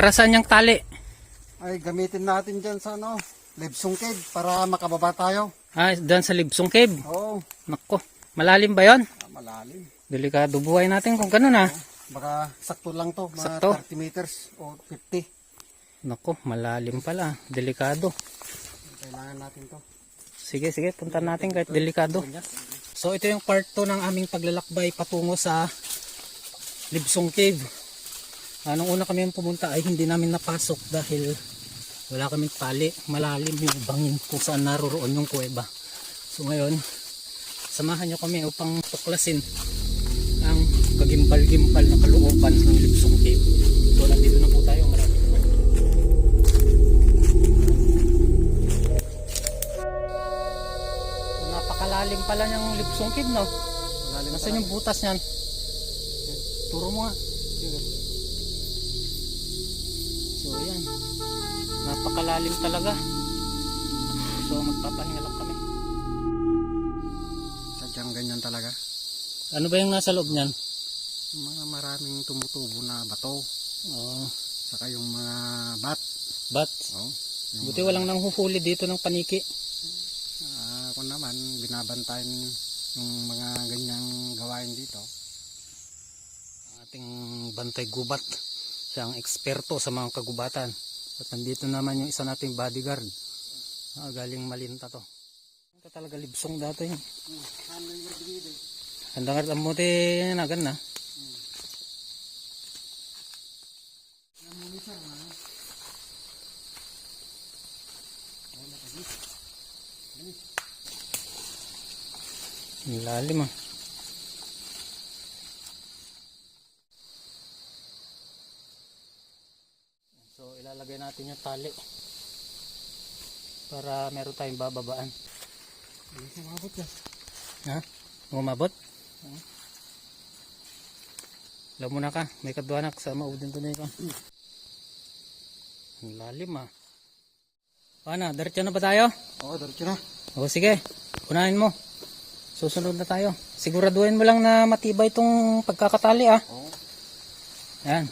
Para saan yung tali? Ay, gamitin natin dyan sa ano, Libsong Cave para makababa tayo. Ah, dyan sa Libsong Cave. Oo, Nako, malalim ba yon? ah, malalim. Delikado buhay natin kung ganun ah. Baka sakto lang to, mga Sakto. 30 meters o 50. Nako, malalim pala. Delikado. Kailangan natin to. Sige, sige, punta natin kahit delikado. So ito yung part 2 ng aming paglalakbay patungo sa Libsong Cave. Ah, nung una kami pumunta ay hindi namin napasok dahil wala kaming tali. Malalim yung bangin kung saan naroroon yung kuweba. So ngayon, samahan nyo kami upang tuklasin ang kagimbal-gimbal na kalooban ng Libsong Cave. So nandito na po tayo. Maraming So, napakalalim pala niyang Libsong Cave, no? Malalim Nasaan yung butas niyan? Turo mo nga. So, yan. Napakalalim talaga. So, magpapahinga lang kami. Sadyang ganyan talaga. Ano ba yung nasa loob niyan? Mga maraming tumutubo na bato. Oh, Saka yung mga bat. but, Oh, yung, buti walang nanghuhuli dito ng paniki. ah, kung naman, binabantayan yung mga ganyang gawain dito. Ating bantay gubat. Siya ang eksperto sa mga kagubatan. At nandito naman yung isa nating bodyguard. Ah, galing malinta to. Ito talaga libsong dati. Handa nga ang muti na na. Ang lalim ah. So ilalagay natin yung tali para meron tayong bababaan. Sumabot ka. Ha? Umabot? Alam mo na ka, may kadwanak sa maudin to na ikaw. Ang lalim ah. Paano, diretso na ba tayo? Oo, diretso na. O sige, unahin mo. Susunod na tayo. Siguraduhin mo lang na matibay itong pagkakatali ah. Oo. Yan.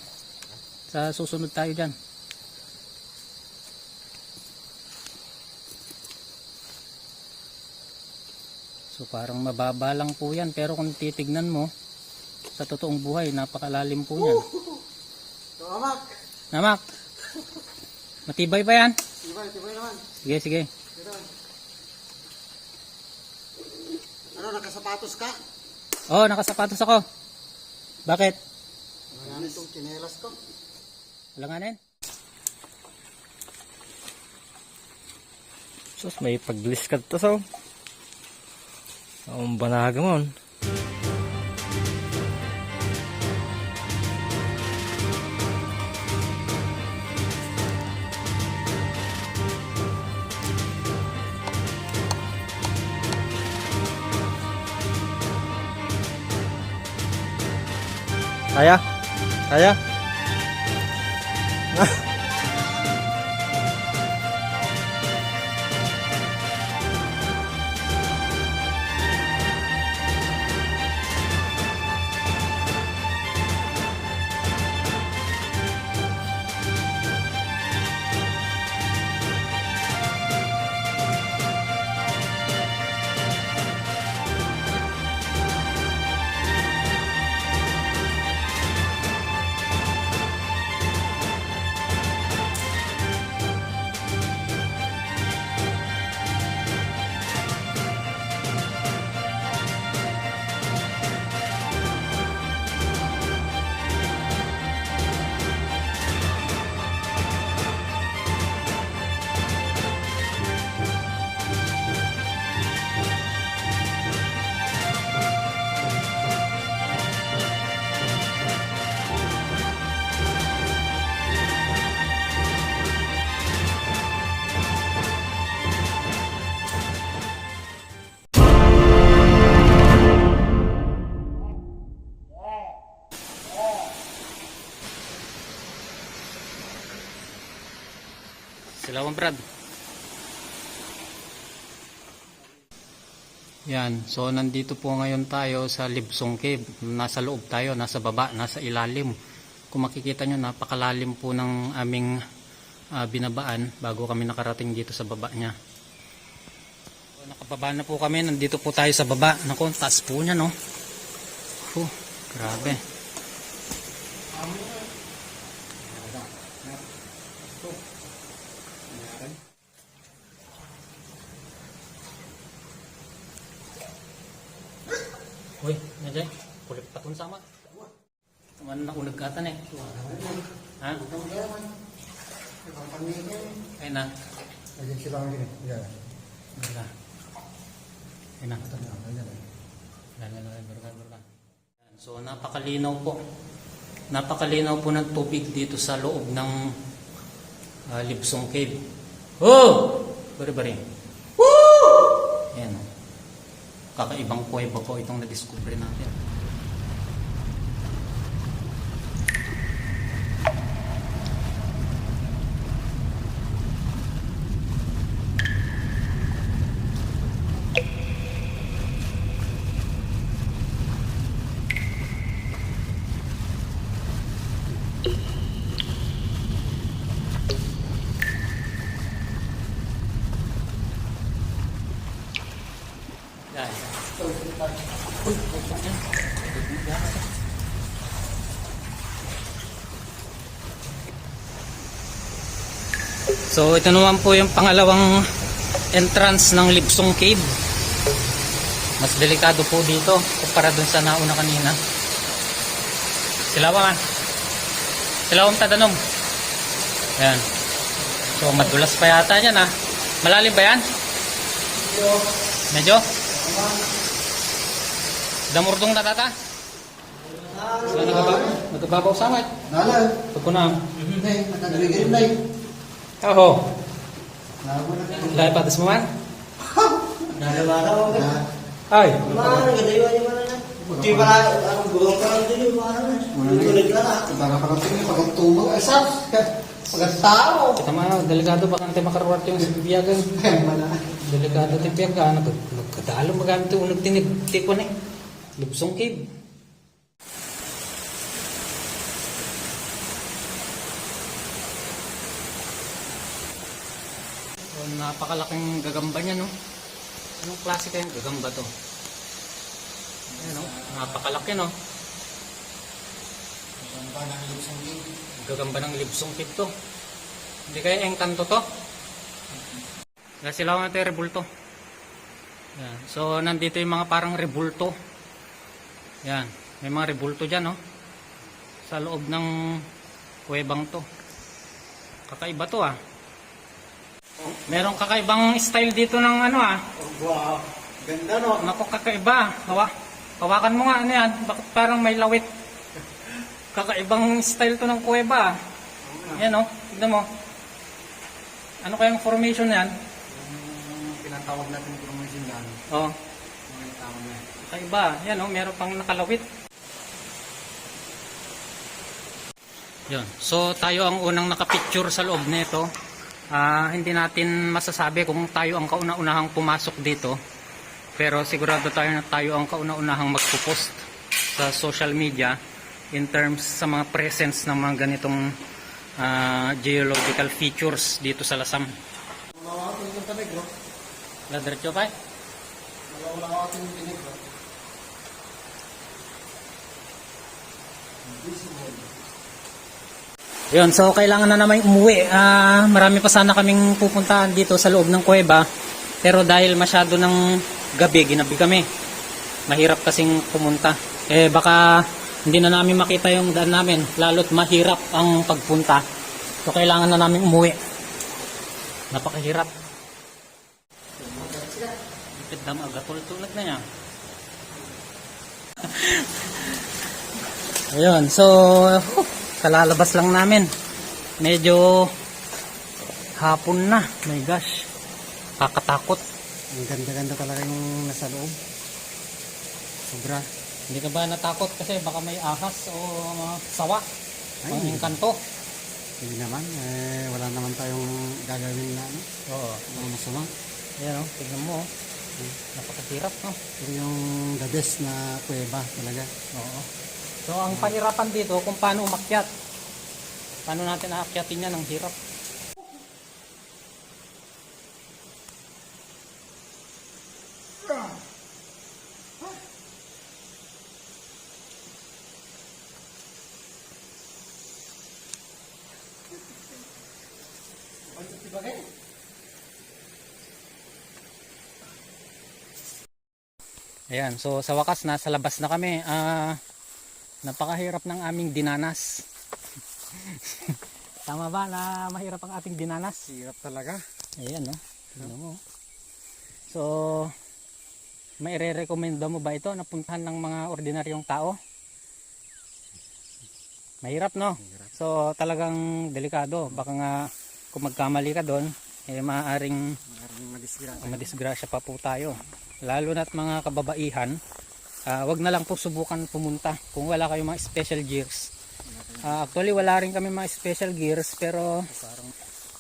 Sa susunod tayo dyan. So parang mababa lang po yan pero kung titignan mo sa totoong buhay napakalalim po yan. Tamak! Namak! Matibay pa yan? Tibay, tibay naman. Sige, sige. Ano, nakasapatos ka? Oh, nakasapatos ako. Bakit? Ayan itong chinelas ko. Alanganin? Sus, may paglis ka to so. Ang banaga mo. Kaya? Kaya? Silawang Brad. Yan, so nandito po ngayon tayo sa Libsong Cave. Nasa loob tayo, nasa baba, nasa ilalim. Kung makikita nyo, napakalalim po ng aming ah, binabaan bago kami nakarating dito sa baba niya. So, nakababa na po kami. Nandito po tayo sa baba. Naku, taas po niya, no? Huh, grabe. Uy, nandiyan. Kulit patun sama. Teman na unag kata eh. Ha? Ay na. Ayan sila ang gini. Yan. Wala. Ay na. Ayan. Wala na lang. Berkan, berkan. So napakalinaw po. Napakalinaw po ng tubig dito sa loob ng ah, Libsong Cave. Oh! Bari-bari. Woo! Ayan. Kakaibang kuweba po itong na-discover natin. So ito naman po yung pangalawang entrance ng Libsong Cave. Mas delikado po dito kumpara dun sa nauna kanina. Silawang ah. Silawang tadanong. Ayan. So madulas pa yata yan ah. Malalim ba yan? Medyo? Damurdong na tata? So nagaba nagababaw samay. Nala. Pagkunang. Hindi. Nakagaligin na yun. Oho. Nago na. Dahil patas mo man? Nalawala ko ka. Ay. Mana nagdaywa ni mana na. Di ba ang buong ka lang din mana na. Tulad ka na. Pagkakarating yung pagkatubag. Ay, sap. Pagkatao. Kita mga delikado baka natin makaruwat yung sa bibiyagan. Ay, mana. Delikado tayo Magkadalo magamit yung unag tinipon eh. Lubsong cave. So, napakalaking gagamba niya, no? Anong klase kayong gagamba to? Ayan, no? Napakalaki, no? Gagamba ng libsong cave to. Hindi kaya engkanto to? Kasi sila natin rebulto. Yan. So, nandito yung mga parang rebulto. Yan. May mga rebulto dyan, no? Sa loob ng kuwebang to. Kakaiba to, ah. Merong kakaibang style dito ng ano, ah. Wow. Ganda no. Naku, kakaiba. Hawa. Hawakan mo nga, ano yan? Bakit parang may lawit? Kakaibang style to ng kuweba, ah. Yan, no? Tignan mo. Ano kayang formation yan? Yung Tinatawag natin yung promotion yan. Oh. Mga na. Kakaiba. Yan, oh, meron pang nakalawit. Yun. So, tayo ang unang nakapicture sa loob nito. Ah, hindi natin masasabi kung tayo ang kauna-unahang pumasok dito. Pero sigurado tayo na tayo ang kauna-unahang magpo-post sa social media in terms sa mga presence ng mga ganitong ah, geological features dito sa Lasam. Bro. Ladretso pa eh? Malawa atin yung tinig, bro. Yun, so kailangan na naman umuwi. Ah, marami pa sana kaming pupuntahan dito sa loob ng kuweba. Pero dahil masyado ng gabi, ginabi kami. Mahirap kasing pumunta. Eh baka hindi na namin makita yung daan namin. Lalo't mahirap ang pagpunta. So kailangan na namin umuwi. Napakahirap. Ipit dam agatulad na niya. Ayun, so kalalabas lang namin. Medyo hapon na. My gosh. Kakatakot. Ang ganda-ganda talaga yung nasa loob. Sobra. Hindi ka ba natakot kasi baka may ahas o mga sawa? Ay. Ang engkanto. Hindi naman. Eh, wala naman tayong gagawin na ano. Oo. Mga masama. Yan o, tignan mo. oh. Napakahirap no. Ito yung the best na kuweba talaga. Oo. So ang pahirapan dito kung paano umakyat. Paano natin aakyatin yan ang hirap. Ayan, so sa wakas nasa labas na kami. Ah, napakahirap ng aming dinanas. Tama ba na mahirap ang ating dinanas? Hirap talaga. Ayan, no? Ano mo? So, may re-recommenda mo ba ito na puntahan ng mga ordinaryong tao? Mahirap, no? So, talagang delikado. Baka nga, kung magkamali ka doon, eh, maaaring Maraming madisgrasya. madisgrasya pa po tayo. Lalo na't mga kababaihan, ah, wag na lang po subukan pumunta kung wala kayong mga special gears. Ah, actually, wala rin kami mga special gears pero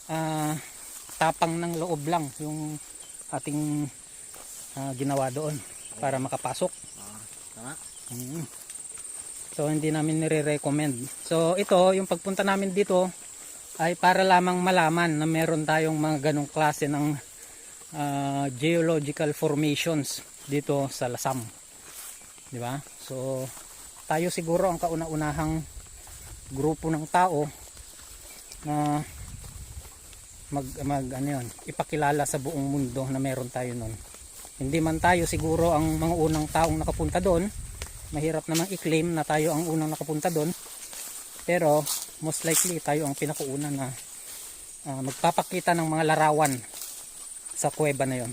ah, tapang ng loob lang yung ating ah, ginawa doon para makapasok. Mm. So hindi namin nire-recommend. So ito, yung pagpunta namin dito ay para lamang malaman na meron tayong mga ganong klase ng ah, geological formations dito sa Lasam. Di ba? So tayo siguro ang kauna-unahang grupo ng tao na mag, mag ano yun, ipakilala sa buong mundo na meron tayo nun. Hindi man tayo siguro ang mga unang taong nakapunta doon, mahirap namang i-claim na tayo ang unang nakapunta doon pero most likely tayo ang pinakauna na ah, magpapakita ng mga larawan sa kuweba na yon